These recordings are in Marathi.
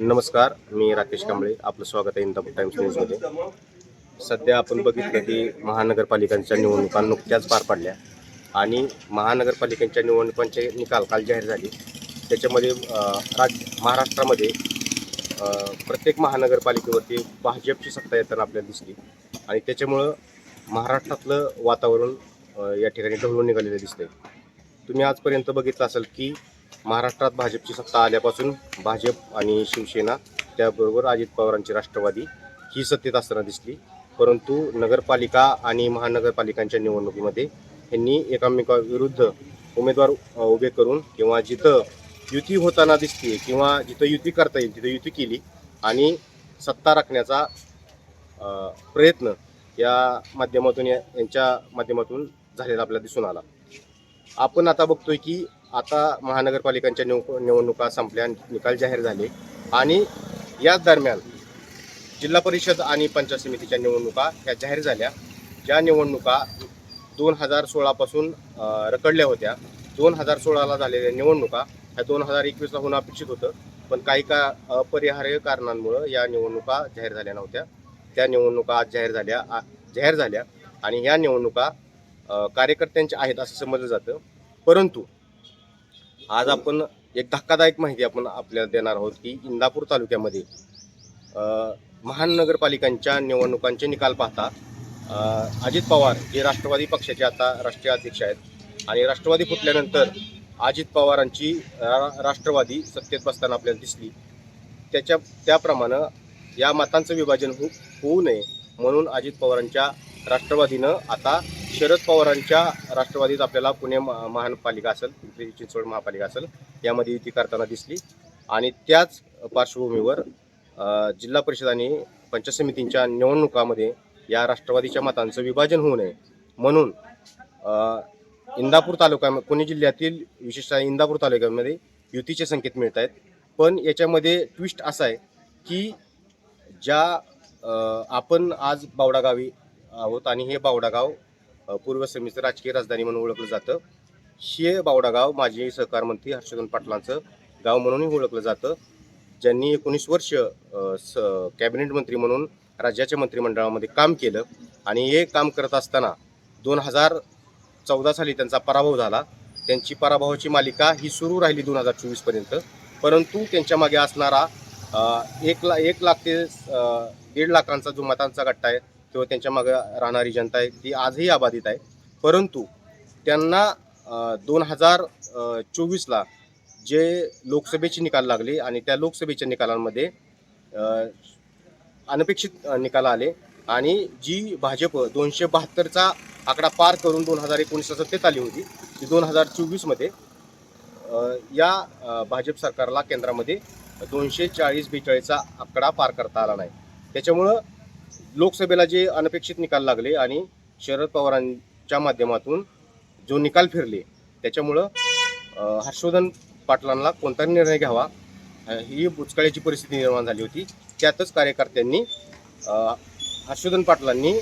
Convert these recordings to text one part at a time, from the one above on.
नमस्कार मी राकेश कांबळे. आपलं स्वागत आहे इंदापूर टाइम्स न्यूजमध्ये. सध्या आपण बघितलं की महानगरपालिकांच्या निवडणुका नुकत्याच पार पडल्या. आणि महानगरपालिकांच्या निवडणुकांचे निकाल काल जाहीर झाले. त्याच्यामध्ये राज महाराष्ट्रामध्ये प्रत्येक महानगरपालिकेवरती भाजपची सत्ता येताना आपल्याला दिसली. आणि त्याच्यामुळं महाराष्ट्रातलं वातावरण या ठिकाणी ढवळून निघालेलं दिसतंय. तुम्ही आजपर्यंत बघितलं असाल की महाराष्ट्रात भाजपची सत्ता आल्यापासून भाजप आणि शिवसेना त्याबरोबर अजित पवारांची राष्ट्रवादी ही सत्तेत असताना दिसली. परंतु नगरपालिका आणि महानगरपालिकांच्या निवडणुकीमध्ये यांनी एकामेकाविरुद्ध उमेदवार उभे करून किंवा जिथं युती होताना दिसते किंवा जिथं युती करता येईल तिथं युती केली आणि सत्ता राखण्याचा प्रयत्न या माध्यमातून या- यांच्या माध्यमातून झालेला आपल्याला दिसून आला. आपण आता बघतोय की आता महानगरपालिकांच्या निव निवडणुका संपल्या निकाल जाहीर झाले. आणि याच दरम्यान जिल्हा परिषद आणि पंचायत समितीच्या निवडणुका ह्या जाहीर झाल्या. ज्या निवडणुका दोन हजार सोळापासून रकडल्या रखडल्या होत्या. दोन हजार सोळाला झालेल्या निवडणुका ह्या दोन हजार एकवीसला होणं अपेक्षित होतं. पण काही का अपरिहार्य कारणांमुळं या निवडणुका जाहीर झाल्या नव्हत्या. त्या निवडणुका आज जाहीर झाल्या आ- जाहीर झाल्या. आणि ह्या निवडणुका कार्यकर्त्यांच्या आहेत असं समजलं जातं. परंतु आज आपण एक धक्कादायक माहिती आपण आपल्याला देणार आहोत की इंदापूर तालुक्यामध्ये महानगरपालिकांच्या निवडणुकांचे निकाल पाहता अजित पवार जे राष्ट्रवादी पक्षाचे आता राष्ट्रीय अध्यक्ष आहेत. आणि राष्ट्रवादी फुटल्यानंतर अजित पवारांची राष्ट्रवादी सत्तेत बसताना आपल्याला दिसली. त्याच्या त्याप्रमाणे या मतांचं विभाजन हो होऊ नये म्हणून अजित पवारांच्या राष्ट्रवादीनं आता शरद पवारांच्या राष्ट्रवादीत आपल्याला पुणे महानपालिका असेल पिंपरी चिंचवड महापालिका असेल यामध्ये युती करताना दिसली. आणि त्याच पार्श्वभूमीवर जिल्हा परिषद आणि पंचायत समितींच्या निवडणुकामध्ये या राष्ट्रवादीच्या मतांचं विभाजन होऊ नये म्हणून इंदापूर तालुका पुणे जिल्ह्यातील विशेषतः इंदापूर तालुक्यामध्ये युतीचे संकेत मिळत आहेत पण याच्यामध्ये ट्विस्ट असा आहे की ज्या आपण आज बावडागावी आहोत आणि हे बावडागाव पूर्व समितीचं राजकीय राजधानी म्हणून ओळखलं जातं. हे बावडागाव माजी सहकार मंत्री हर्षवर्धन पाटलांचं गाव म्हणूनही ओळखलं जातं. ज्यांनी एकोणीस वर्ष स कॅबिनेट मंत्री म्हणून राज्याच्या मंत्रिमंडळामध्ये काम केलं आणि हे काम करत असताना दोन हजार चौदा साली त्यांचा पराभव झाला. त्यांची पराभवाची मालिका ही सुरू राहिली दोन हजार चोवीसपर्यंत परंतु त्यांच्या मागे असणारा एक ला एक लाख ते दीड लाखांचा जो मतांचा गट्टा आहे किंवा त्यांच्या मागं राहणारी जनता आहे ती आजही अबाधित आहे. परंतु त्यांना दोन हजार चोवीसला जे लोकसभेचे निकाल लागले आणि त्या लोकसभेच्या निकालांमध्ये अनपेक्षित निकाल आले आणि जी भाजप दोनशे बहात्तरचा आकडा पार करून दोन हजार एकोणीसला सत्तेत आली होती ती दोन हजार चोवीसमध्ये या भाजप सरकारला केंद्रामध्ये दोनशे चाळीस बेचाळीसचा आकडा पार करता आला नाही. त्याच्यामुळं लोकसभेला जे अनपेक्षित निकाल लागले आणि शरद पवारांच्या माध्यमातून जो निकाल फिरले त्याच्यामुळं हर्षवर्धन पाटलांना कोणताही निर्णय घ्यावा ही बुचकाळ्याची परिस्थिती निर्माण झाली होती. त्यातच कार्यकर्त्यांनी हर्षवर्धन पाटलांनी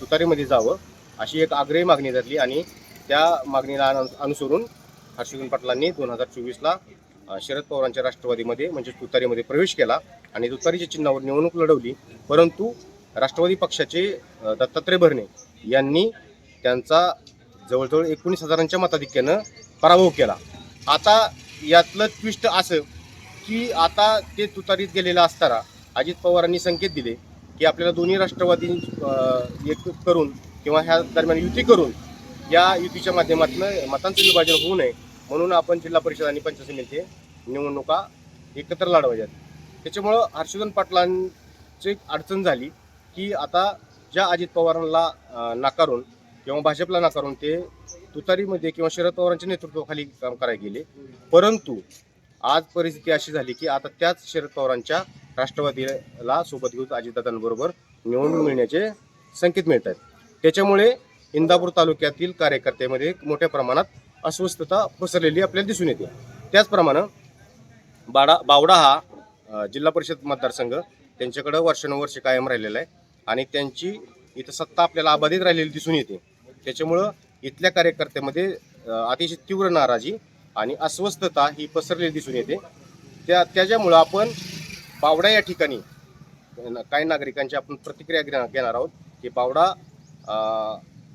तुतारीमध्ये जावं अशी एक आग्रही मागणी धरली आणि त्या मागणीला अनु- अनुसरून हर्षवर्धन पाटलांनी दोन हजार चोवीसला शरद पवारांच्या राष्ट्रवादीमध्ये म्हणजे तुतारीमध्ये प्रवेश केला आणि तुतारीच्या चिन्हावर निवडणूक लढवली. परंतु राष्ट्रवादी पक्षाचे दत्तात्रय भरणे यांनी त्यांचा जवळजवळ एकोणीस हजारांच्या मताधिक्यानं पराभव केला. आता यातलं ट्विस्ट असं की आता ते तुतारीत गेलेलं असताना अजित पवारांनी संकेत दिले की आपल्याला दोन्ही राष्ट्रवादी एक करून किंवा ह्या दरम्यान युती करून या युतीच्या माध्यमातून मतांचं विभाजन होऊ नये. म्हणून आपण जिल्हा परिषद आणि पंचायत समिती निवडणुका एकत्र लढवायच्यात. त्याच्यामुळं हर्षवर्धन पाटलांची एक अडचण झाली की आता ज्या अजित पवारांना नाकारून किंवा भाजपला नाकारून ते तुतारीमध्ये किंवा शरद पवारांच्या नेतृत्वाखाली काम करायला गेले. परंतु आज परिस्थिती अशी झाली की आता त्याच शरद पवारांच्या राष्ट्रवादीला सोबत घेऊन अजितदादांबरोबर निवडून मिळण्याचे संकेत मिळत आहेत त्याच्यामुळे इंदापूर तालुक्यातील कार्यकर्त्यामध्ये मोठ्या प्रमाणात अस्वस्थता पसरलेली आपल्याला दिसून येते. त्याचप्रमाणे बाडा बावडा हा जिल्हा परिषद मतदारसंघ त्यांच्याकडं वर्षानुवर्ष कायम राहिलेला आहे आणि त्यांची इथं सत्ता आपल्याला अबाधित राहिलेली दिसून येते. त्याच्यामुळं इथल्या कार्यकर्त्यामध्ये अतिशय तीव्र नाराजी आणि अस्वस्थता ही पसरलेली दिसून येते. त्या त्याच्यामुळं आपण बावडा या ठिकाणी काही नागरिकांची आपण प्रतिक्रिया घेणार घेणार आहोत की बावडा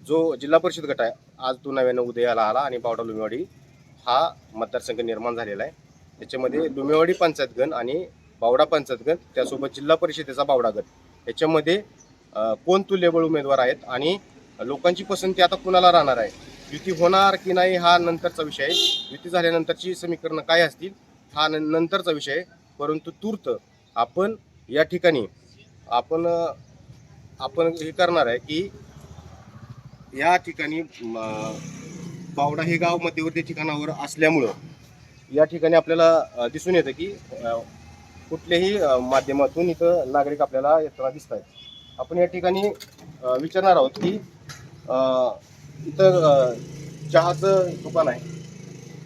जो जिल्हा परिषद गट आहे आज तो नव्यानं उदयाला आला आणि बावडा लुमेवाडी हा मतदारसंघ निर्माण झालेला आहे. त्याच्यामध्ये लुमेवाडी पंचायतगण आणि बावडा पंचायतगण त्यासोबत जिल्हा परिषदेचा बावडा गट याच्यामध्ये कोण तुल्यबळ उमेदवार आहेत आणि लोकांची पसंती आता कुणाला राहणार आहे? युती होणार की नाही हा नंतरचा विषय आहे. युती झाल्यानंतरची समीकरणं काय असतील हा न- नंतरचा विषय आहे. परंतु तूर्त आपण या ठिकाणी आपण आपण हे करणार आहे की या ठिकाणी म, बावडा हे गाव मध्यवर्ती ठिकाणावर असल्यामुळं या ठिकाणी आपल्याला दिसून येतं की कुठल्याही माध्यमातून इथं नागरिक आपल्याला येताना दिसत आहेत आपण या ठिकाणी विचारणार आहोत की इथं चहाचं दुकान आहे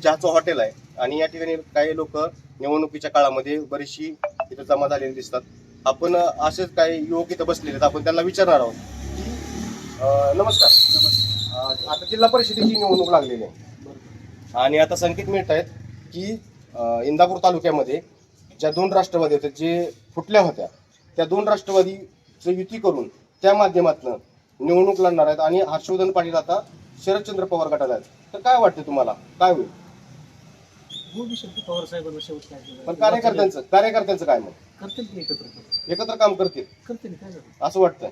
चहाचं हॉटेल आहे आणि या ठिकाणी काही लोक निवडणुकीच्या काळामध्ये बरीचशी इथं जमा झालेली दिसतात. आपण असेच काही युवक इथं बसलेले आहेत. आपण त्यांना विचारणार आहोत नमस्कार. आता जिल्हा परिषदेची निवडणूक लागलेली आहे. आणि आता संकेत मिळत आहेत की इंदापूर तालुक्यामध्ये ज्या दोन राष्ट्रवादी होत्या जे फुटल्या होत्या त्या दोन राष्ट्रवादीचं युती करून त्या माध्यमातून निवडणूक लढणार आहेत आणि हर्षवर्धन पाटील आता शरदचंद्र पवार गटात आहेत. तर काय वाटतं तुम्हाला? काय होईल. पण कार्यकर्त्यांचं कार्यकर्त्यांचं काय मग करतील एकत्र? काम करतील. असं वाटतं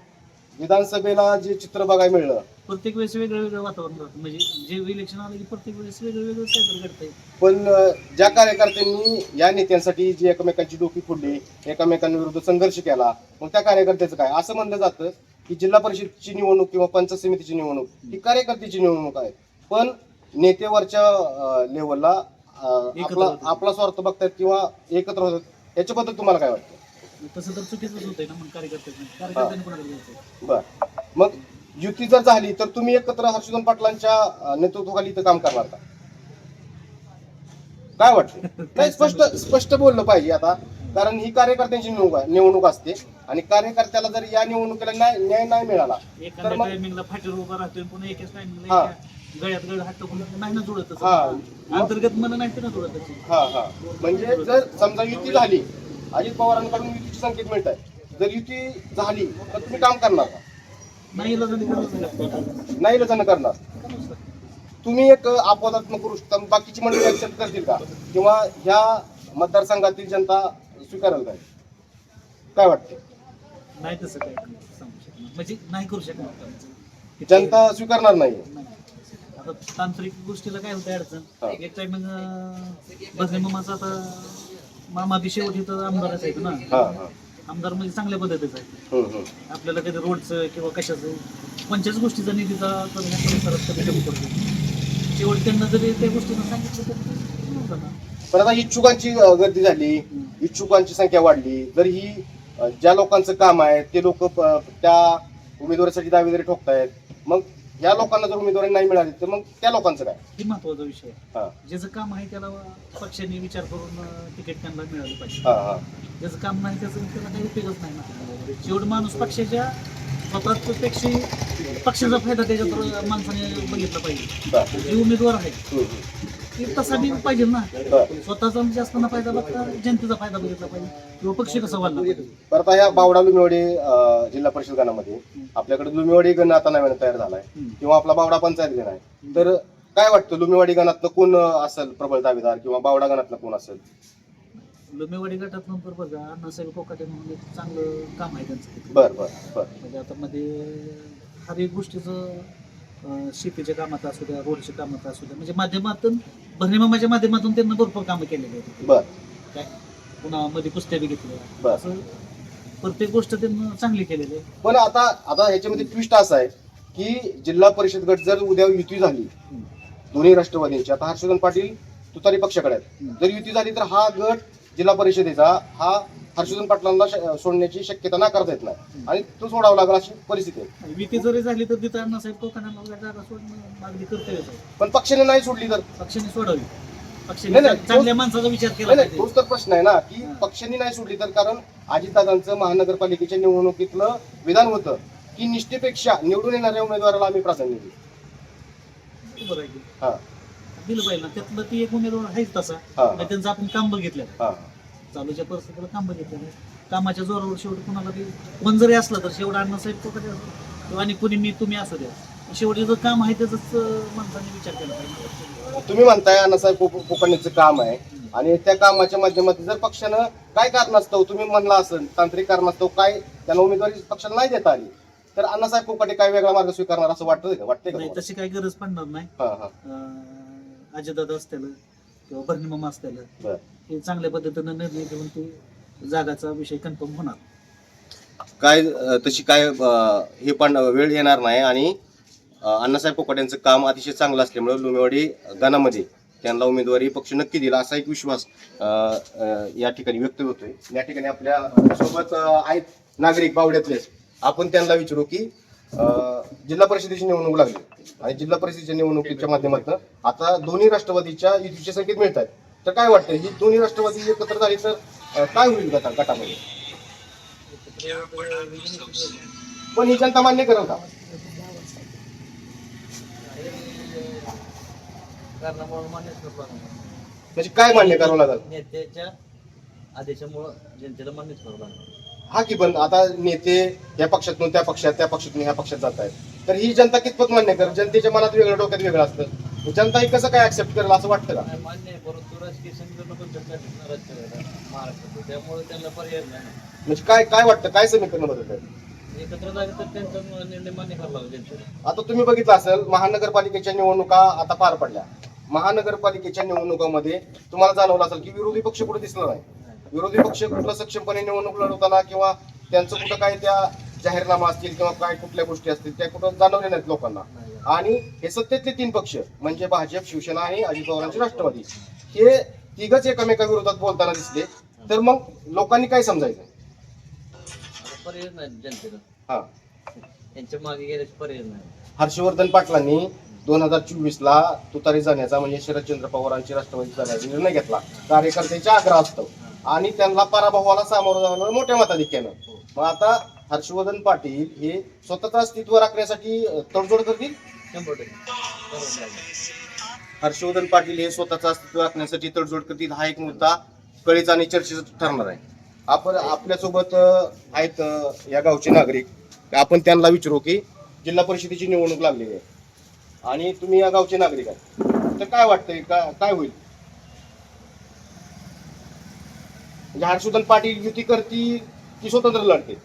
विधानसभेला जे चित्र बघायला मिळलं. प्रत्येक वेळेस वेगळं वेगळं वातावरण राहतं म्हणजे जे इलेक्शन आलं की प्रत्येक वेळेस वेगळं वेगळं काहीतरी घडतंय पण अं, ज्या कार्यकर्त्यांनी या नेत्यांसाठी जी एकमेकांची डोकी फोडली एकमेकांविरुद्ध संघर्ष केला मग त्या कार्यकर्त्याचं काय? असं म्हणलं जातं की जिल्हा परिषदची निवडणूक किंवा पंचायत समितीची निवडणूक ही कार्यकर्त्याची निवडणूक आहे. पण नेतेवरच्या लेवलला एकत्र आपला होतात. आपला स्वार्थ बघतात किंवा एकत्र होतात याच्याबद्दल तुम्हाला काय वाटतं? तसं तर चुकीचंच होतंय ना मग कार्यकर्त्यांनी कार्यकर्त्यांनी कोणाकडे जायचं बर. मग युती जर झाली तर तुम्ही एकत्र हर्षवर्धन पाटलांच्या अं, नेतृत्वाखाली इथं काम करणार का? काय वाटतं नाही स्पष्ट स्पष्ट बोललं पाहिजे आता. कारण ही कार्यकर्त्यांची निवडणूक आहे- निवडणूक असते. आणि कार्यकर्त्याला जर या निवडणुकीला न्याय न्याय नाही मिळाला एखाद्या मग- टायमिंगला फाटीवर उभा राहतोय पुन्हा एकाच टायमिंगला हा. एका गळ्यात गळ हात टाकून नाही ना जुळत तसं. हा. अंतर्गत मन नाही तर ना जुळत तशी. हा हा. म्हणजे जर समजा युती झाली अजित पवारांकडून युतीचे संकेत मिळत आहे. जर युती झाली तर तुम्ही काम करणार. का नाही. नाही लजन करणार. तुम्ही एक अपवादात्मक करू शकता बाकीची मंडळी ऍक्सेप्ट करतील का? किंवा ह्या मतदारसंघातील जनता स्वीकारेल काय काय वाटतं? नाही तसं काय सांगू शकणार म्हणजे नाही करू शकणार जनता स्वीकारणार नाही. आता तांत्रिक गोष्टीला काय होतं. अडचण? एक बसले मामाचा आता मामा बी शेवट इथं आमदारच आहेत ना. हा हा. आमदार म्हणजे चांगल्या पद्धतीचा आहे. हम्म, हम्म. आपल्याला कधी रोडचं किंवा कशाचं पंचायत गोष्टीचा निधीचा तर ह्या परिसरात कधी कमी पडतो शेवट त्यांना जरी त्या गोष्टीनं सांगितलं तर ते. पण आता इच्छुकांची अ, गर्दी झाली इच्छुकांची संख्या वाढली जर ही अ, ज्या लोकांचं काम आहे ते लोक त्या उमेदवारीसाठी दावेदारी ठोकतायत. मग या लोकांना जर उमेदवारी नाही मिळाली तर मग त्या लोकांचं काय? हे महत्त्वाचा विषय आहे. हा. ज्याचं काम आहे त्याला पक्षाने विचार करून अं, तिकीट त्यांना मिळालं पाहिजे. हा हा. ज्याचं काम नाही त्याचं त्याला काही उपयोगच नाही ना. जेवढं माणूस पक्षाच्या स्वतःपेक्षा पक्षाचा फायदा त्याच्यात माणसाने बघितला पाहिजे. बर. जे उमेदवार आहे हम्म, हम्म. ते तसा बी पाहिजे ना. स्वतःचा जास्त ना फायदा बघता जनतेचा फायदा बघितला पाहिजे. किंवा पक्ष कसा वाढला पाहिजे. तर आता या बावडा लुमिवाडी अ, जिल्हा परिषद गणामध्ये. आपल्याकडे लुमिवाडी गण आता नव्यानं तयार झालाय. हम्म. किंवा आपला बावडा पंचायत गण आहे. तर काय वाटतं लुमिवाडी गणातनं कोण अ, असेल प्रबळ दावेदार किंवा बावडा गणातनं कोण असेल? लोमेवाडी गटात नंतर बघा अण्णासाहेब कोकाटे म्हणून एक चांगलं काम आहे त्यांचं. तिथे. बर बर बर. म्हणजे आता मध्ये हर एक गोष्टीचं अं, शेतीच्या कामात असू द्या रोडच्या कामात असू द्या म्हणजे माध्यमातून भरणीमामाच्या माध्यमातून त्यांना भरपूर कामं केलेली आहेत बर काय पुन्हा मध्ये कुस्त्या बी घेतल्या बर. असं प्रत्येक गोष्ट त्यांना चांगली केलेली आहे पण आता आता ह्याच्यामध्ये ट्विस्ट असा आहे की जिल्हा परिषद गट जर उद्या युती झाली हम्म. दोन्ही राष्ट्रवादींची आता हर्षवर्धन पाटील तुतारी पक्षाकडे आहेत हम्म. जर युती झाली तर हा गट जिल्हा परिषदेचा हा हर्षवर्धन पाटलांना सोडण्याची शक्यता नाकारता येत नाही. आणि तो सोडावा लागला अशी परिस्थिती आहे. जरी झाली तर तिथं अण्णासाहेब मागणी आहे पण पक्षाने नाही सोडली तर? पक्षाने सोडावी तोच तर प्रश्न आहे ना की. पक्षांनी नाही सोडली तर? कारण अजितदादांचं महानगरपालिकेच्या निवडणुकीतलं विधान होतं की निष्ठेपेक्षा निवडून येणाऱ्या उमेदवाराला आम्ही प्राधान्य आहे. हा. दिलं पाहिजे त्यातलं ती एक उमेदवार आहेच तसा. त्यांचं आपण काम बघितलं. हा. चालूच्या परिस्थितीला काम बघितलं नाही. कामाच्या जोरावर शेवटी कुणाला बी कोण जरी असलं तर शेवट अण्णासाहेब कोकटे असो किंवा आणि कुणी मी तुम्ही असू द्या. शेवटी जर काम आहे त्याचाच माणसाने विचार केला पाहिजे. तुम्ही म्हणताय अण्णासाहेब कोक- कोकणीचं काम आहे. आणि त्या कामाच्या माध्यमातून जर पक्षानं काय कारणास्तव तुम्ही म्हणला असेल तांत्रिक कारणास्तव काय त्यांना उमेदवारी पक्षाला नाही देता आली तर अण्णासाहेब कोकाटे काय वेगळा मार्ग स्वीकारणार असं वाटतंय का? वाटतंय का? तशी काही गरज पडणार नाही. अं, अजयदादा असतील किंवा बर्णिमामा असतील. हे चांगल्या पद्धतीनं निर्णय घेऊन ते जागाचा विषय कन्फर्म होणार. काय अ, तशी काय अ, हे पण वेळ येणार नाही आणि अ, अण्णासाहेब कोकाटे यांचं काम अतिशय चांगलं असल्यामुळे लुमेवाडी गणामध्ये त्यांना उमेदवारी पक्ष नक्की दिला असा एक विश्वास अ, अ, या ठिकाणी व्यक्त होतोय. या ठिकाणी आपल्यासोबत अ, आहेत नागरिक बावड्यातलेच आपण त्यांना विचारू की अ, जिल्हा परिषदेची निवडणूक लागली. आणि जिल्हा परिषदेच्या निवडणुकीच्या माध्यमातून आता दोन्ही राष्ट्रवादीच्या युतीचे संकेत मिळत आहेत तर काय वाटतं ही दोन्ही राष्ट्रवादी एकत्र झाली तर काय होईल गटा गटामध्ये? पण ही जनता मान्य करेल का. म्हणजे काय मान्य करावं लागेल? नेत्याच्या आदेशामुळं जनतेला मान्यच करावं लागलं. हा की पण आता नेते या पक्षातून त्या पक्षात त्या पक्षातून ह्या पक्षात जात आहेत तर ही जनता कितपत मान्य करेल? जनतेच्या मनात वेगळं डोक्यात वेगळं असतं. जनता ही कसं काय ऍक्सेप्ट करेल असं वाटतं का? नाही, मान्य आहे परंतु राजकीय समीकरण पण चर्चा राजकारण महाराष्ट्रात त्यामुळे त्यांना पर्याय नाही. म्हणजे काय काय वाटतं? काय समीकरण बदलत आहे एकत्र झाले तर त्यांचा निर्णय मान्य करावा लागेल जनतेला आता तुम्ही बघितलं असेल महानगरपालिकेच्या निवडणुका आता पार पडल्या. महानगरपालिकेच्या निवडणुकामध्ये तुम्हाला जाणवलं असेल की विरोधी पक्ष कुठे दिसला नाही. विरोधी पक्ष कुठलं सक्षमपणे निवडणूक लढवताना किंवा त्यांचं कुठं काय त्या जाहीरनामा असतील किंवा काय कुठल्या गोष्टी असतील त्या कुठं जाणवल्या नाहीत लोकांना. आणि हे सत्तेतले तीन पक्ष म्हणजे भाजप शिवसेना आणि अजित पवारांचे राष्ट्रवादी हे तिघच एकमेकाविरोधात बोलताना दिसले. तर मग लोकांनी काय समजायचं? आता पर्याय नाही जनतेला. हा. त्यांच्या मागे गेल्याचे पर्याय नाही. हर्षवर्धन पाटलांनी दोन हजार चोवीस ला तुतारी जाण्याचा म्हणजे शरदचंद्र पवारांची राष्ट्रवादी जाण्याचा निर्णय घेतला. कार्यकर्त्यांच्या आग्रह असतो. आणि त्यांना पराभवाला सामोरं जाणं मोठ्या मताधिक्यानं. मग आता हर्षवर्धन पाटील हे स्वतःचं अस्तित्व राखण्यासाठी तडजोड करतील? शंभर टक्के. हर्षवर्धन पाटील हे स्वतःचं अस्तित्व राखण्यासाठी तडजोड करतील हा एक मुद्दा कळीचा आणि चर्चेचा ठरणार आहे. आपण आपल्यासोबत आहेत या गावचे नागरिक. आपण त्यांना विचारू की जिल्हा परिषदेची निवडणूक लागलेली आहे. आणि तुम्ही या गावचे नागरिक आहे तर काय वाटतंय? का काय होईल? म्हणजे हर्षवर्धन पाटील युती करतील की स्वतंत्र लढतील?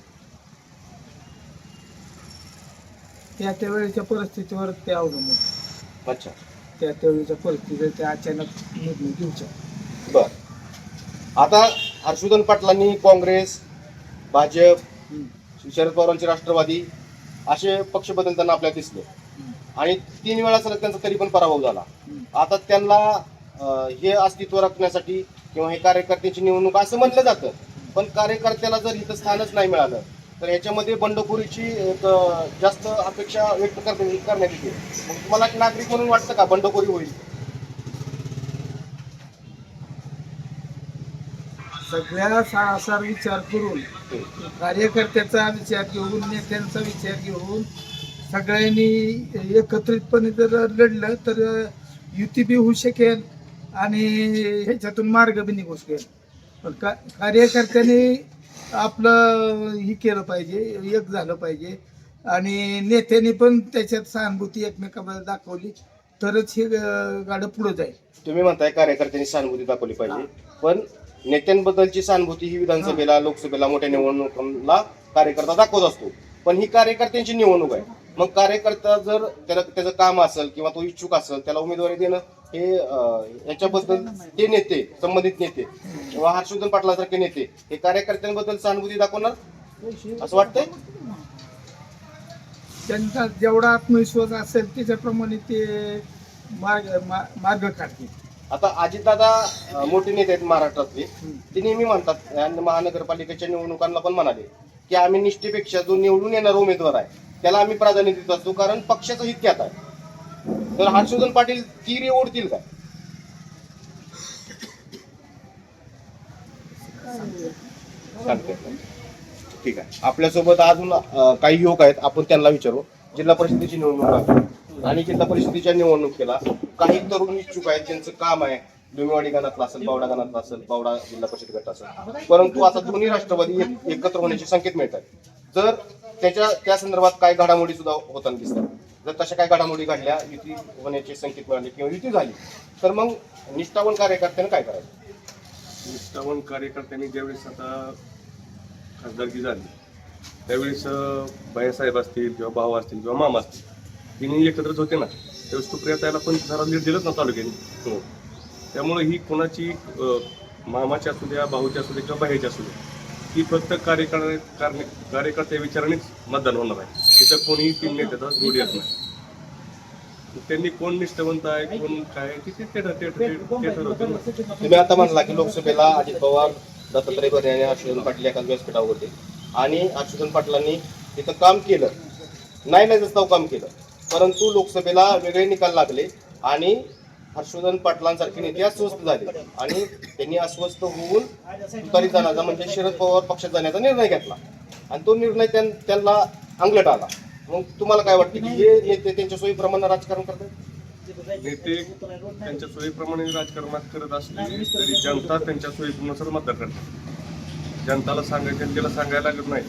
त्या त्यावेळेच्या परिस्थितीवर ते अवलंबून अच्छा. त्या त्यावेळेच्या परिस्थितीवर ते अचानक निर्णय घ्यायचे बर. आता हर्षवर्धन पाटलांनी काँग्रेस भाजप शरद पवारांचे राष्ट्रवादी असे पक्ष बदलताना आपल्याला दिसले. आणि तीन वेळा सलग त्यांचा तरी पण पराभव झाला. आता त्यांना अं, हे अस्तित्व राखण्यासाठी किंवा हे कार्यकर्त्यांची निवडणूक असं म्हटलं जातं. पण कार्यकर्त्याला जर इथं स्थानच नाही मिळालं तर याच्यामध्ये बंडखोरीची एक जास्त अपेक्षा व्यक्त करण्यात करण्यात येते. मग तुम्हाला एक नागरिक म्हणून वाटतं का बंडखोरी होईल? सगळ्या सा- असा विचार करून कार्यकर्त्याचा विचार घेऊन नेत्यांचा विचार घेऊन सगळ्यांनी एकत्रितपणे जर लढलं तर युती बी होऊ शकेल आणि ह्याच्यातून मार्ग बी निघू शकेल. पण का कार्यकर्त्यांनी आपलं ही केलं पाहिजे एक झालं पाहिजे. आणि नेत्यांनी पण त्याच्यात सहानुभूती एकमेकांना दाखवली तरच हे गाडं पुढे जाईल. तुम्ही म्हणताय कार्यकर्त्यांनी सहानुभूती दाखवली पाहिजे पण नेत्यांबद्दलची सहानुभूती ही विधानसभेला लोकसभेला मोठ्या निवडणुकांना कार्यकर्ता दाखवत असतो. पण ही कार्यकर्त्यांची निवडणूक आहे. मग कार्यकर्ता जर त्याला त्याचं काम असेल किंवा तो इच्छुक असेल त्याला उमेदवारी देणं हे याच्याबद्दल ते नेते संबंधित नेते किंवा हर्षवर्धन पाटलासारखे नेते हे कार्यकर्त्यांबद्दल सहानुभूती दाखवणार? असं वाटतंय? त्यांचा जेवढा आत्मविश्वास असेल त्याच्याप्रमाणे ते मार्ग मार्ग काढतील. आता अजितदादा मोठे नेते आहेत महाराष्ट्रातले. ते नेहमी म्हणतात महानगरपालिकेच्या निवडणुकांना पण म्हणाले की आम्ही निष्ठेपेक्षा जो निवडून येणारा उमेदवार आहे त्याला आम्ही प्राधान्य देत असतो कारण पक्षाचं हित त्यात आहे. तर हर्षवर्धन पाटील ती रे ओढतील का? ठीक आहे. आपल्यासोबत अजून काही युवक आहेत आपण त्यांना विचारू. जिल्हा परिषदेची निवडणूक आणि जिल्हा परिषदेच्या निवडणुकीला काही तरुण इच्छुक आहेत त्यांचं काम आहे. डोमेवाडी गणातला असेल बावडा गणातला असेल बावडा जिल्हा परिषद गट असेल परंतु आता दोन्ही राष्ट्रवादी एकत्र होण्याचे संकेत मिळतात. जर त्याच्या त्या संदर्भात काय घडामोडी सुद्धा होताना दिसतात. जर तशा काही घडामोडी घडल्या युती होण्याचे संकेत मिळाले किंवा युती झाली तर मग निष्ठावन कार्यकर्त्यानं काय करायचं? निष्ठावंत कार्यकर्त्यांनी ज्यावेळेस आता खासदारकी झाली त्यावेळेस बायासाहेब असतील किंवा भाऊ असतील किंवा मामा असतील तिन्ही एकत्रच होते ना. त्यावेळेस सुप्रिया त्याला पण जरा लीड दिलंच ना तालुक्याने. हम्म. त्यामुळे ही कोणाची मामाची असू द्या भाऊची असू द्या किंवा बाहेरची असू द्या की प्रत्येक कार्यकर्ते कार्य- कार्यकर्त्या विचारानेच मतदान होणार आहे तिथं कोणीही तीन नेत्याचा जोड येत नाही त्यांनी कोण निष्ठवंत आहे कोण काय ते ते- तुम्ही आता म्हणला की लोकसभेला अजित पवार दत्तात्रय भरणे आणि हर्षवर्धन पाटील एकाच व्यासपीठावर होते आणि हर्षवर्धन पाटलांनी तिथं काम केलं नाही नाही जसं काम केलं परंतु लोकसभेला वेगळे निकाल लागले आणि हर्षवर्धन पाटलांसारखे नेते अस्वस्थ झाले. आणि त्यांनी अस्वस्थ होऊन तुतारी जाण्याचा म्हणजे शरद पवार पक्षात जाण्याचा निर्णय घेतला. आणि तो निर्णय त्यां- त्यांना अंगलट आला. मग तुम्हाला काय वाटतं की हे नेते त्यांच्या सोयीप्रमाणे राजकारण करतात? नेते त्यांच्या सोयीप्रमाणे राजकारणात करत असले तरी जनता त्यांच्या सोयीनुसार मतदान करते. जनताला सांगायचं जनतेला त्याला सांगायला लागत नाही.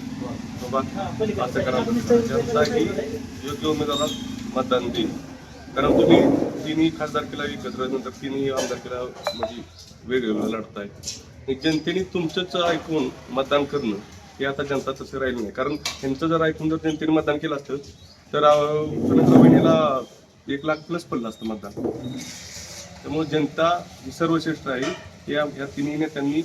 बाबा असं करा. जनता ही योग्य उमेदवाराला मतदान देईल. कारण तुम्ही तिन्ही खासदारकीला एकत्र नंतर तिन्ही आमदारकीला म्हणजे वेगवेगळं लढताय. आणि जनतेने तुमचंच ऐकून मतदान करणं हे आता जनता तसं राहिलं नाही. कारण त्यांचं जर ऐकून जर जनतेने मतदान केलं असतं तर अं, एक लाख प्लस पडलं असतं मतदान. त्यामुळे जनता ही सर्वश्रेष्ठ आहे. या या तिन्ही नेत्यांनी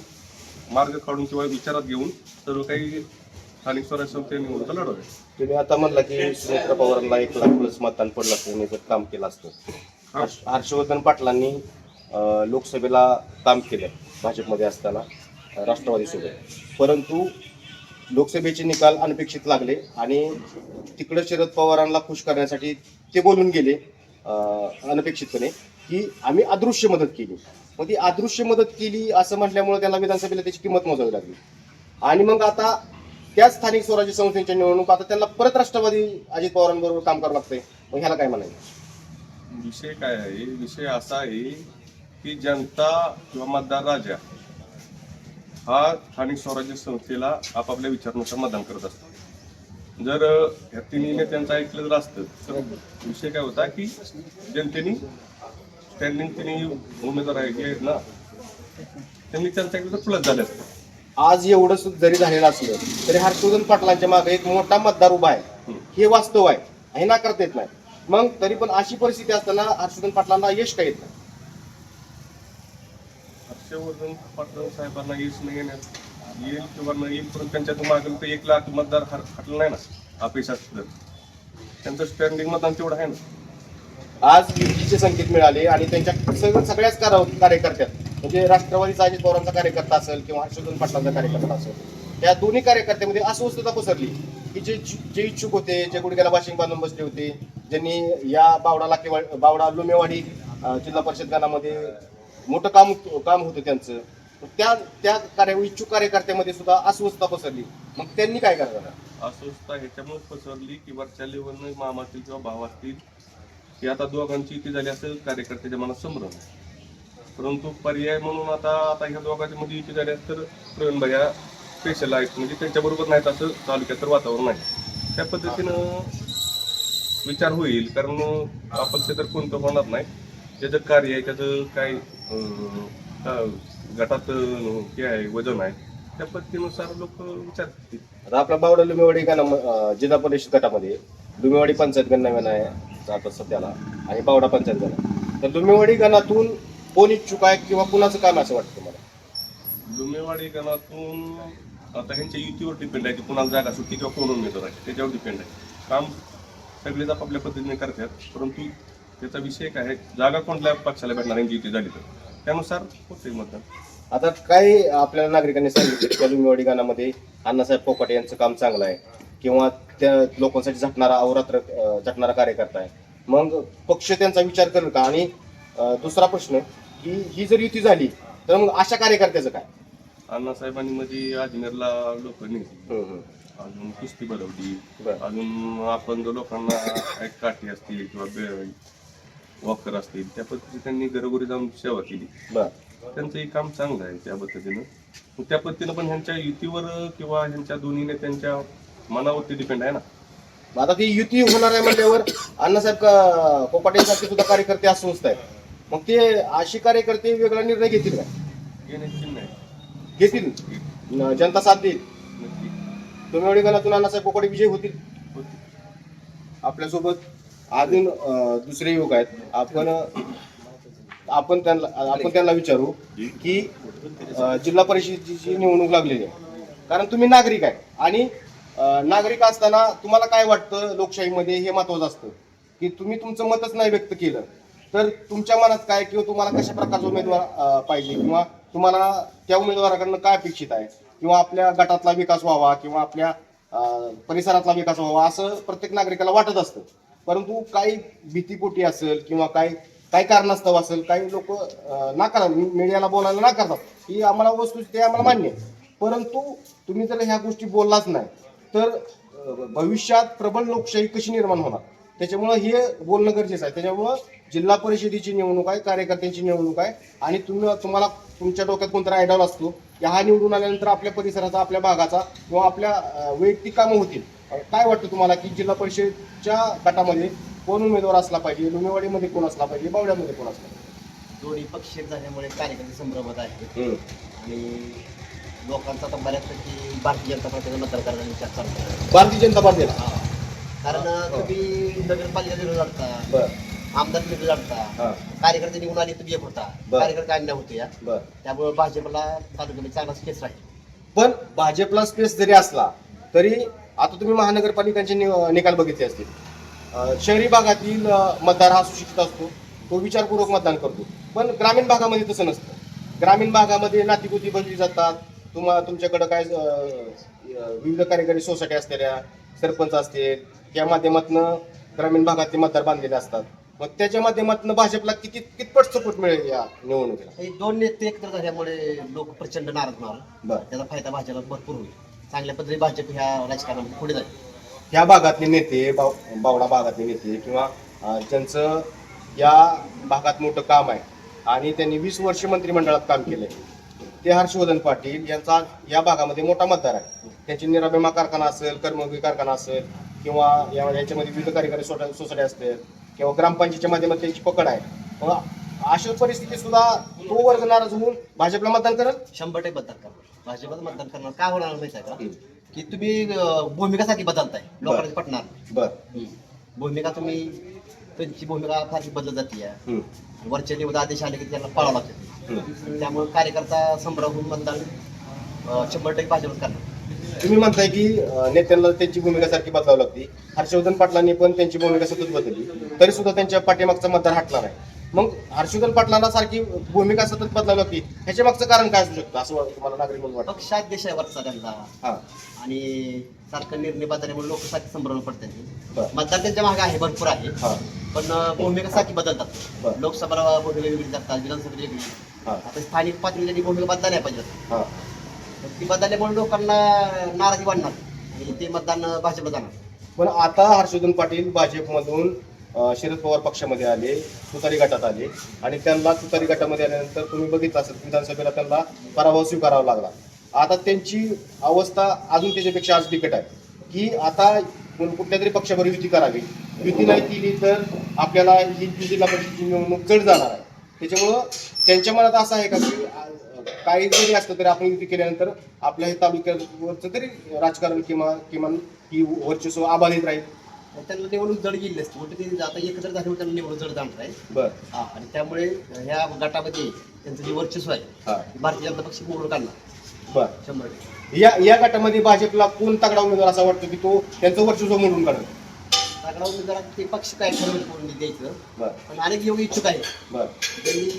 मार्ग काढून किंवा विचारात घेऊन सर्व काही स्थानिक स्वराज्य संस्थेने निवडणुका लढवाव्या तुम्ही आता म्हणला की सुनेत्रा पवारांना एक लाख प्लस मतदान पडलं असतं जर काम केलं असतं. हर्ष- हर्षवर्धन पाटलांनी अं, लोकसभेला काम केलं भाजपमध्ये असताना अं, राष्ट्रवादीसोबत परंतु लोकसभेचे निकाल अनपेक्षित लागले आणि तिकडं शरद पवारांना खुश करण्यासाठी ते बोलून गेले अं, अनपेक्षितपणे की आम्ही अदृश्य मदत केली. मग ती अदृश्य मदत केली असं म्हटल्यामुळे त्यांना विधानसभेला त्याची किंमत मोजावी लागली. आणि मग आता त्या स्थानिक स्वराज्य संस्थेच्या निवडणूक आता त्यांना परत राष्ट्रवादी अजित पवारांबरोबर काम करावं लागतंय. मग ह्याला काय म्हणायचं? विषय काय आहे? विषय असा आहे की जनता किंवा मतदार राजा हा स्थानिक स्वराज्य संस्थेला आपापल्या विचारानुसार मतदान करत असतो. जर ह्या तिन्हीने त्यांचं ऐकलं जर असतं तर विषय काय होता की जनतेने स्टँडिंग तिन्ही उमेदवार ऐकले आहेत ना त्यांनी त्यांच्याकडे प्लस झाले असतं. आज एवढं सुद्धा जरी झालेलं असलं तरी हर्षवर्धन पाटलांच्या मागे एक मोठा मतदार उभा आहे. हे वास्तव आहे. हे नाकारता येत नाही. मग तरी पण अशी परिस्थिती असताना हर्षवर्धन पाटलांना यश काय येत नाही? हर्षवर्धन पाटील साहेबांना यश नाही येण्यात येईल किंवा न येईल परंतु त्यांच्या तर एक लाख मतदार हर- हटलं नाही ना अपेक्षा त्यांचं स्टँडिंग मतदान तेवढं आहे ना. आज युतीचे संकेत मिळाले आणि त्यांच्या सगळं सगळ्याच कार- कार्यकर्त्यात म्हणजे राष्ट्रवादीचा अजित पवारांचा कार्यकर्ता असेल किंवा हर्षवर्धन पाटलांचा कार्यकर्ता असेल या दोन्ही कार्यकर्त्यामध्ये अस्वस्थता पसरली. की जे जे इच्छुक होते जे गुडघ्याला वाशिंग बांधून बसले होते ज्यांनी या बावडाला केवळ बावडा लुमेवाडी जिल्हा परिषद गणामध्ये मोठं काम काम होतं त्यांचं. त्या त्या कार्य इच्छुक कार्यकर्त्यामध्ये सुद्धा अस्वस्थता पसरली. मग त्यांनी काय करणार अस्वस्थता ह्याच्यामुळे पसरली की वरच्या लेवलनं मामातील किंवा भाव असतील की आता दोघांची इथे झाली असेल कार्यकर्त्याच्या मनात संभ्रम. आहे. परंतु पर्याय म्हणून आता आता ह्या दोघांच्या मध्ये युती झाल्यास तर प्रवीण भैया स्पेशल आहेत. म्हणजे त्यांच्याबरोबर नाहीत असं तालुक्यात तर वातावरण नाही. त्या पद्धतीनं विचार होईल. कारण अपक्ष तर कोणतं होणार नाही. त्याचं कार्य आहे त्याचं काय गटात हे आहे वजन आहे त्या पद्धतीनुसार लोक विचार करतील. आता आपला बावडा लुमेवाडी गणा जिल्हा परिषद गटामध्ये लुमेवाडी पंचायत गण नवीन आहे आता सध्याला आणि बावडा पंचायत गण. तर लुमेवाडी गणातून कोण इच्छुक आहे किंवा कुणाचं काम आहे असं वाटतं तुम्हाला? लुमेवाडी गणातून आता ह्यांच्या युतीवर डिपेंड आहे की कुणाला जागा सुटते किंवा कोण उमेदवार आहे त्याच्यावर डिपेंड आहे. काम सगळेच आपापल्या पद्धतीने करतात परंतु त्याचा विषय काय आहे जागा कोणत्या पक्षाला भेटणार यांची युती झाली तर? त्यानुसार होते मतदान. आता काय आपल्याला नागरिकांनी सांगितलं की लुमेवाडी गणामध्ये अण्णासाहेब पोकाटे यांचं काम चांगलं आहे किंवा त्या लोकांसाठी झटणारा अवरात्र झटणारा कार्यकर्ता आहे. मग पक्ष त्यांचा विचार करेल का? आणि दुसरा प्रश्न की ही जर युती झाली तर मग अशा कार्यकर्त्याचं काय? अण्णासाहेबांनी मध्ये अजमेरला लोक नेली. अजून कुस्ती बनवली बरं. अजून आपण जो लोकांना एक काठी असतील किंवा वॉकर असतील त्या पद्धतीने त्यांनी घरोघरी जाऊन सेवा केली. बर. त्यांचंही काम चांगलं आहे त्या पद्धतीनं. त्या पद्धतीनं पण ह्यांच्या युतीवर किंवा ह्यांच्या दोन्ही नेत्यांच्या मनावरती डिपेंड आहे ना. आता ती युती होणार आहे म्हणल्यावर अण्णासाहेब का- कोपाटेसारखे सुद्धा कार्यकर्ते अस्वस्थ आहेत मग ते अशी कार्यकर्ते वेगळा निर्णय घेतील का? घेण्याची आहे घेतील. न- जनता साथ देईल. नक्की तुम्ही गणातून अण्णासाहेब कोपाटे विजय होतील. होती. आपल्यासोबत अजून अं, दुसरे युवक आहेत. आपण आपण त्यांना आपण त्यांना विचारू की अं, जिल्हा परिषदेची निवडणूक लागलेली आहे. कारण तुम्ही नागरिक आहे. आणि अं, नागरिक असताना तुम्हाला काय वाटतं लोकशाहीमध्ये हे महत्वाचं असतं? की तुम्ही तुमचं मतच नाही व्यक्त केलं. तर तुमच्या मनात काय किंवा तुम्हाला कशा प्रकारचा उमेदवार अं, पाहिजे? किंवा तुम्हाला त्या उमेदवाराकडनं काय अपेक्षित आहे? किंवा आपल्या गटातला विकास व्हावा किंवा आपल्या अं, परिसरातला विकास व्हावा असं प्रत्येक नागरिकाला वाटत असतं. परंतु काही भीतीपोटी असेल किंवा काही काही कारणास्तव असेल काही लोक नाकार मीडियाला बोलायला नाकारतात. ही आम्हाला वस्तू ते आम्हाला मान्य आहे. परंतु तुम्ही जर ह्या गोष्टी बोललाच नाही तर अं, भविष्यात प्रबळ लोकशाही कशी निर्माण होणार? त्याच्यामुळं हे बोलणं गरजेचं आहे. त्याच्यामुळं जिल्हा परिषदेची निवडणूक आहे कार्यकर्त्यांची निवडणूक आहे आणि तुम्ही तुम्हाला तुमच्या डोक्यात कोणतरी आयडॉल असतो की हा निवडून आल्यानंतर आपल्या परिसराचा आपल्या भागाचा किंवा आपल्या वैयक्तिक कामं होतील. काय वाटतं तुम्हाला की जिल्हा परिषदच्या गटामध्ये कोण उमेदवार असला पाहिजे? लुमेवाडीमध्ये कोण असला पाहिजे? बावड्यामध्ये कोण असला पाहिजे? दोन्ही पक्ष झाल्यामुळे कार्यकर्ते संभ्रमात आहेत. हम्म. आणि लोकांचा आता बऱ्यापैकी भारतीय जनता पार्टीचा मतदार करण्याचा विचार चालतो भारतीय जनता पार्टीला? कारण तुम्ही नगरपालिका लागता बर. आमदार लागता हा. कार्यकर्ते निवडून आले तुम्ही एक होता. कार्यकर्ते अन्य होते या. बर. त्यामुळे भाजपला तालुक्यामध्ये चांगला स्पेस राहील. पण भाजपला स्पेस जरी असला तरी आता तुम्ही महानगरपालिकांचे निकाल बघितले असतील. शहरी भागातील मतदार हा सुशिक्षित असतो. तो विचारपूर्वक मतदान करतो. पण ग्रामीण भागामध्ये तसं नसतं. ग्रामीण भागामध्ये नातीपुती बदली जातात. तुम्हा तुमच्याकडं काय विविध कार्यकारी सोसायटी असलेल्या सरपंच असतील या माध्यमातून ग्रामीण भागातले मतदार बांधलेले असतात. मग त्याच्या माध्यमातून भाजपला किती कितपट सपोर्ट मिळेल या निवडणुकीला? हे दोन नेते एकत्र झाल्यामुळे लोक प्रचंड नाराज होणार. बरं. त्याचा फायदा भाजपला भरपूर होईल. चांगल्या पद्धतीने भाजप ह्या राजकारणामध्ये पुढे जाईल. ह्या भागातले नेते बाव बावडा भागातले नेते किंवा अं, ज्यांचं या भागात मोठं काम आहे आणि त्यांनी वीस वर्ष मंत्रिमंडळात काम केलंय ते हर्षवर्धन पाटील यांचा या भागामध्ये मोठा मतदार आहे. त्यांची निराबेमा कारखाना असेल कर्मयोगी कारखाना असेल किंवा या याच्यामध्ये विविध कार्यकारी सोसा- सोसायटी असतील किंवा ग्रामपंचायतीच्या माध्यमात त्यांची पकड आहे. मग अशा परिस्थितीत सुद्धा तो वर्ग नाराज होऊन भाजपला मतदान करेल? शंभर टक्के मतदान करणार. भाजपच मतदान करणार. का होणार माहिती आहे का? की तुम्ही अं, भूमिकासाठी बदलताय. लोकांना पटणार बर. भूमिका तुम्ही त्यांची भूमिका फारशी बदलत जाते हम्म. वरचे निवड आदेश आले की त्यांना पाळावं लागतं. हम्म. त्यामुळे कार्यकर्ता संभ्रम होऊन मतदान अं, शंभर टक्के भाजपच करणार. तुम्ही म्हणताय की अं, नेत्यांना त्यांची भूमिका सारखी बदलावी लागते. हर्षवर्धन पाटलांनी पण त्यांची भूमिका सतत बदलली. तरी सुद्धा त्यांच्या पाठीमागचा मतदार हटला नाही. मग हर्षवर्धन पाटलांना सारखी भूमिका सतत बदलावी लागते. ह्याच्या मागचं कारण काय असू शकतं? असं तुम्हाला नागरिक म्हणून वाटतं. पक्षात देश आहे वरचा त्यांचा. हा. आणि सारखं निर्णय बदलल्यामुळे लोक सारखे संभ्रम पडतात. बरं. मतदार त्यांच्या मागे आहे भरपूर आहे. हा. पण अं, भूमिका सारखी बदलतात. बरं. लोकसभा भूमिका वेगळी जातात विधानसभा वेगळी. हा. आता स्थानिक पातळीला त्यांनी भूमिका बदला नाही पाहिजे हा. तर ती म्हणून लोकांना नाराजी वाढणार आणि म्हणजे ते मतदान भाजपला जाणार. पण आता हर्षवर्धन पाटील भाजपमधून शरद पवार पक्षामध्ये आले तुतारी गटात आले आणि त्यांना तुतारी गटामध्ये आल्यानंतर तुम्ही बघितलं असेल विधानसभेला त्यांना पराभव स्वीकारावा लागला. आता त्यांची अवस्था अजून त्याच्यापेक्षा आज बिकट आहे. की आता कोण- कुठल्या तरी पक्षावर युती करावी. युती नाही केली तर आपल्याला ही जिल्हा परिषदेची निवडणूक कट जाणार आहे. त्याच्यामुळं त्यांच्या मनात असं आहे का की काही जरी असलं तरी आपण युती केल्यानंतर आपल्या तालुक्यावरचं तरी राजकारण किंवा किमान ही वर्चस्व अबाधित राहील. त्यांना निवडणूक जड गेली असते. उलट ते आता एकत्र झाल्यामुळे त्यांना निवडणूक जड जाणार आहे. बर. हा आणि त्यामुळे ह्या गटामध्ये त्यांचं जे वर्चस्व आहे भारतीय जनता पक्ष निवडून काढणार बर. शंभर टक्के. या या गटामध्ये भाजपला कोण तगडा उमेदवार असा वाटतो की तो त्यांचं वर्चस्व म्हणून काढेल? सगळा उमेदवार ते पक्ष काय ठरवेल कोण द्यायचं. बर. पण अनेक योग इच्छुक आहे बर. त्यांनी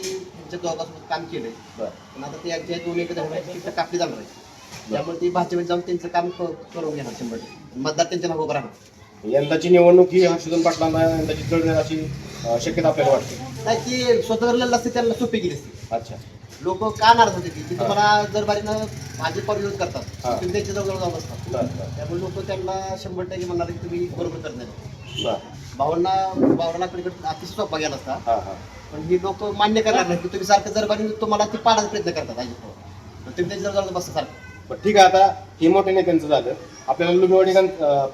त्यांच्या दोघांसोबत काम केलंय. बर. पण आता ते यांच्या दोन एकत्र होण्याची कापली जाणार आहे. त्यामुळे ते भाजपमध्ये जाऊन त्यांचं काम करून घेणार शंभर मतदार त्यांच्या नाव उभं राहणार. यंदाची निवडणूक ही हर्षवर्धन पाटलांना यंदाची अशी अं, शक्यता आपल्याला वाटते. नाही ते स्वतः लढलं असते त्यांना सोपी गेली असते. अच्छा. लोक का नाराज होते की ते तुम्हाला जर बारीनं भाजपवर विरोध करतात. तुम्ही त्यांच्या जवळ जाऊन बर त्यामुळे लोक त्यांना शंभर टक्के म्हणणार की तुम्ही बरोबर करणार भावना भावना कडे अतिशय सोपा गेला असता. पण ही लोक मान्य करणार नाही की तुम्ही सारखं जर बनी तुम्हाला ती पाडायचा प्रयत्न करतात अजित पवार तर तुम्ही त्याच्याजवळ बसता सारखं. बरं ठीक आहे आता हे मोठ्या नेत्यांचं झालं. आपल्याला लुबेवाडी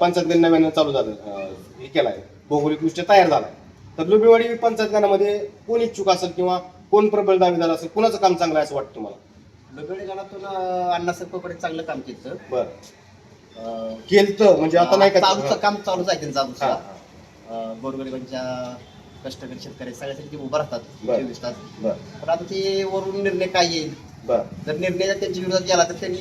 पंचायत गण नव्यानं चालू झालं. अं, हे केलाय. भौगोलिकदृष्ट्या तयार झालाय तर लुबेवाडी पंचायत गणामध्ये कोण इच्छुक असेल किंवा कोण प्रबळ दावेदार असेल कोणाचं काम चांगलं आहे असं वाटतं तुम्हाला? वेगवेगळ्या गाण्यातून अण्णासाहेब कोकडे चांगलं काम केलं बरं. केलं म्हणजे आता नाही का चालूचं काम चालूच आहे त्यांचं हा, हा. अं, गोरगरिबांच्या कष्टकरी शेतकरी सगळ्यासाठी ते उभं राहतात बरं. चोवीस तास बरं. पण आता ते वरून निर्णय काय येईल? बरं. जर निर्णय जर त्यांच्या विरोधात गेला तर त्यांनी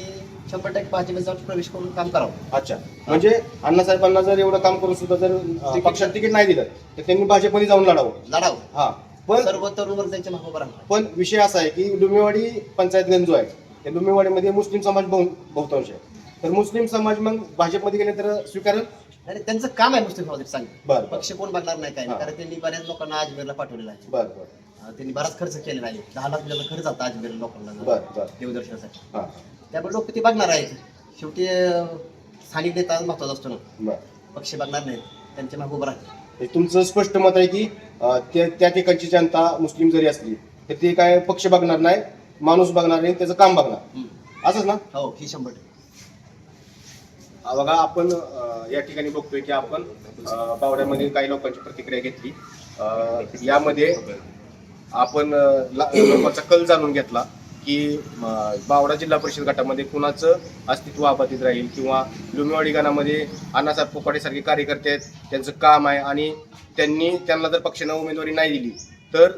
शंभर टक्के भाजपमध्ये जाऊन प्रवेश करून काम करावं. अच्छा. म्हणजे अण्णासाहेबांना जर एवढं काम करून सुद्धा जर अं, पक्षात तिकीट नाही दिलं तर त्यांनी भाजपमध्ये जाऊन लढावं. लढावं. हा. पण सर्व तरुण वर्ग त्यांच्या मागे उभं राहणार. पण विषय असा आहे की लुमेवाडी पंचायत गण जो आहे. त्या लुमेवाडीमध्ये मुस्लिम समाज बहु- बहुतांश आहे. तर मुस्लिम समाज मग भाजपमध्ये गेले तर स्वीकारेल? आणि त्यांचं काम आहे मुस्लिम समाजात सांग बरं. पक्ष कोण बघणार नाही काय नाही. हा. कारण त्यांनी बऱ्याच लोकांना अजमेरला पाठवलेलं आहे. बरं बरं. अं, त्यांनी बराच खर्च केलेला आहे. दहा लाख रुपयाचा खर्च जाता अजमेर लोकांना बरं बरं. देवदर्शनासाठी. हां. त्यामुळे लोक ते बघणार आहेत. शेवटी अं, स्थानिक नेता महत्त्वाचा असतो ना. बरं. पक्ष बघणार नाहीत. त्यांच्या मागे उभं राहतील. हे तुमचं स्पष्ट मत आहे की अं, त्या त्या ठिकाणची जनता मुस्लिम जरी असली तर ते काय पक्ष बघणार नाही माणूस बघणार नाही त्याचं काम बघणार. हम्म. असंच ना? हो ही शंभर टक्के. बघा आपण या ठिकाणी बघतोय की आपण बावड्यामध्ये काही लोकांची प्रतिक्रिया घेतली. यामध्ये आपण ला- लोकांचा कल जाणून घेतला की बावडा जिल्हा परिषद गटामध्ये कुणाचं अस्तित्व अबाधित राहील किंवा लुमेवाडी गणामध्ये अण्णासाहेब पोकाडेसारखे कार्यकर्ते आहेत त्यांचं काम आहे आणि त्यांनी त्यांना जर पक्षानं उमेदवारी नाही दिली तर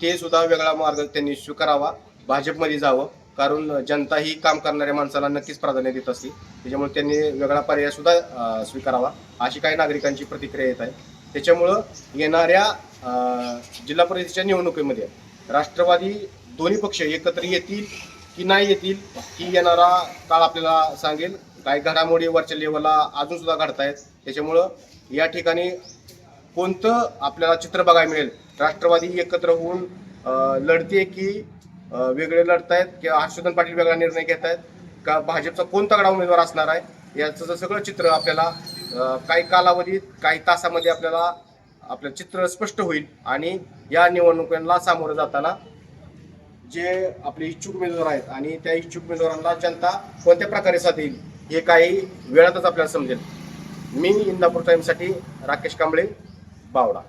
ते सुद्धा वेगळा मार्ग त्यांनी स्वीकारावा भाजपमध्ये जावं. कारण जनता ही काम करणाऱ्या माणसाला नक्कीच प्राधान्य देत असते. त्याच्यामुळे त्यांनी वेगळा पर्याय सुद्धा स्वीकारावा. अशी काही नागरिकांची प्रतिक्रिया येत आहे. त्याच्यामुळं येणाऱ्या जिल्हा परिषदेच्या निवडणुकीमध्ये राष्ट्रवादी दोन्ही पक्ष एकत्र येतील की नाही येतील ही येणारा काळ आपल्याला सांगेल. काही घडामोडी वरच्या लेवलला अजून सुद्धा आहेत त्याच्यामुळं या ठिकाणी कोणतं आपल्याला चित्र बघायला मिळेल? राष्ट्रवादी एकत्र होऊन लढते की वेगळे लढतायत किंवा हर्षवर्धन पाटील वेगळा निर्णय घेत आहेत का भाजपचा कोण तगडा उमेदवार असणार आहे? याचं जर सगळं चित्र आपल्याला काही कालावधीत काही तासामध्ये आपल्याला आपलं चित्र स्पष्ट होईल. आणि या निवडणुकांना सामोरं जाताना जे आपले इच्छुक उमेदवार आहेत आणि त्या इच्छुक उमेदवारांना जनता कोणत्या प्रकारे साथ येईल हे काही वेळातच आपल्याला समजेल. मी इंदापूर टाईमसाठी राकेश कांबळे बावडा.